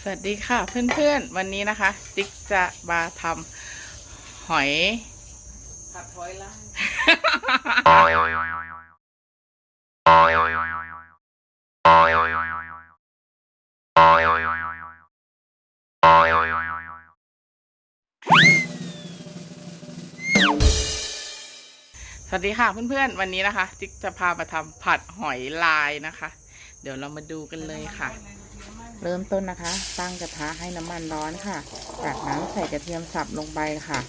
สวัสดีค่ะเพื่อนๆ วันนี้นะคะ ติ๊กจะมาทำหอยผัดหอยล่า วัสดีค่ะเพื่อนๆ วันนี้นะคะ จิ๊กจะพามาทำผัดหอยลายนะคะ เดี๋ยวเรามาดูกันเลยค่ะ เริ่มต้นนะคะ ตั้งกระทะให้น้ำมันร้อนค่ะ จากนั้นใส่กระเทียมสับลงไปค่ะ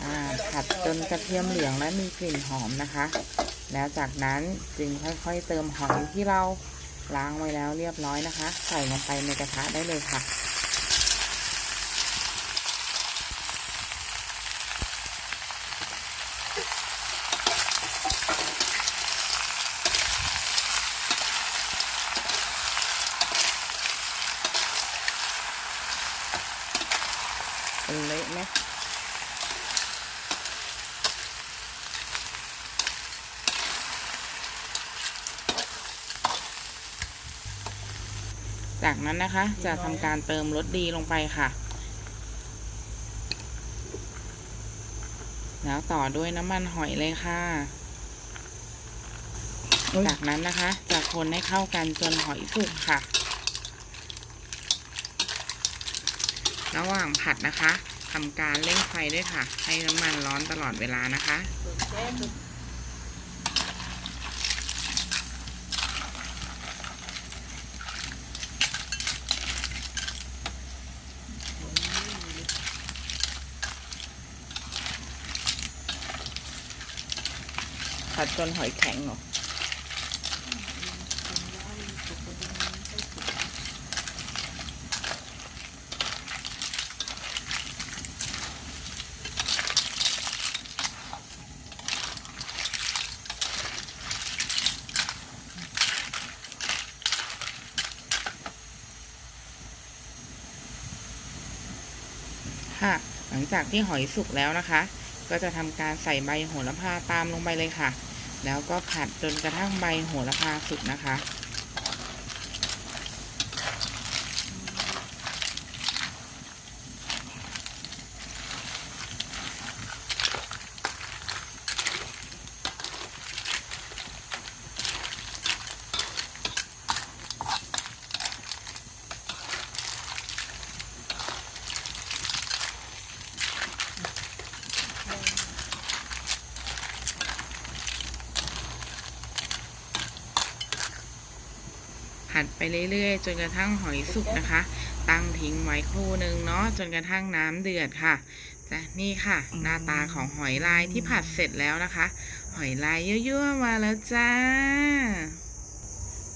อ่าผัดจนกระเทียมเหลืองและมีกลิ่นหอมนะคะ แล้วจากนั้นจึงค่อยๆเติมหอยที่เราล้างไว้แล้วเรียบร้อยนะคะ ใส่ลงไปในกระทะได้เลยค่ะ เป็นเละไหมจากนั้นนะคะจะทำการเติมรสดีลงไปค่ะ แล้วต่อด้วยน้ำมันหอยเลยค่ะ จากนั้นนะคะจะคนให้เข้ากันจนหอยสุกค่ะ ระหว่างผัดนะคะทำการเร่งไฟด้วยค่ะ ให้น้ำมันร้อนตลอดเวลานะคะ ผัดจนหอยแข็งเหรอ ค่ะ หลังจากที่หอยสุกแล้วนะคะ ก็จะทำการใส่ใบโหระพาตามลงไปเลยค่ะ แล้วก็ผัดจนกระทั่งใบโหระพาสุกนะคะ ผัดไปเรื่อยๆ จนกระทั่งหอยสุกนะคะ ตั้งทิ้งไว้ครู่หนึ่งเนาะจนกระทั่งน้ำเดือดค่ะจ้ะนี่ค่ะ หน้าตาของหอยลายที่ผัดเสร็จแล้วนะคะ หอยลายยั่วๆมาแล้วจ้า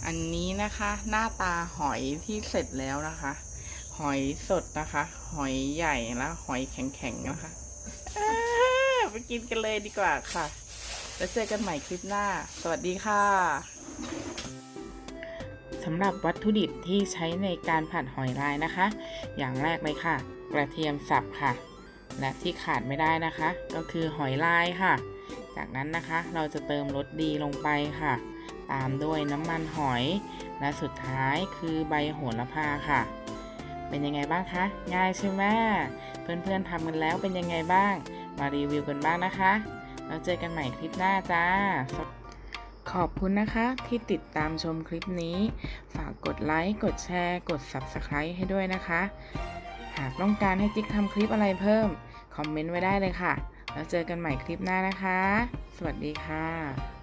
อันนี้นะคะ หน้าตาหอยที่เสร็จแล้วนะคะ หอยสดนะคะ หอยใหญ่แล้วหอยแข็งๆนะคะไปกินกันเลยดีกว่าค่ะ แล้วเจอกันใหม่คลิปหน้า สวัสดีค่ะ สำหรับวัตถุดิบที่ใช้ในการผัดหอยลายนะคะ อย่างแรกเลยค่ะ กระเทียมสับค่ะ และที่ขาดไม่ได้นะคะ ก็คือหอยลายค่ะ จากนั้นนะคะเราจะเติมรสดีลงไปค่ะ ตามด้วยน้ำมันหอย และสุดท้ายคือใบโหระพาค่ะ เป็นยังไงบ้างคะ ง่ายใช่ไหมเพื่อนๆทำกันแล้วเป็นยังไงบ้าง มารีวิวกันบ้างนะคะแล้วเจอกันใหม่คลิปหน้าจ้า ขอบคุณนะคะที่ติดตามชมคลิปนี้ ฝากกดไลค์ กดแชร์ กด Subscribe ให้ด้วยนะคะ หากต้องการให้จิ๊กทำคลิปอะไรเพิ่ม คอมเมนต์ไว้ได้เลยค่ะ แล้วเจอกันใหม่คลิปหน้านะคะ สวัสดีค่ะ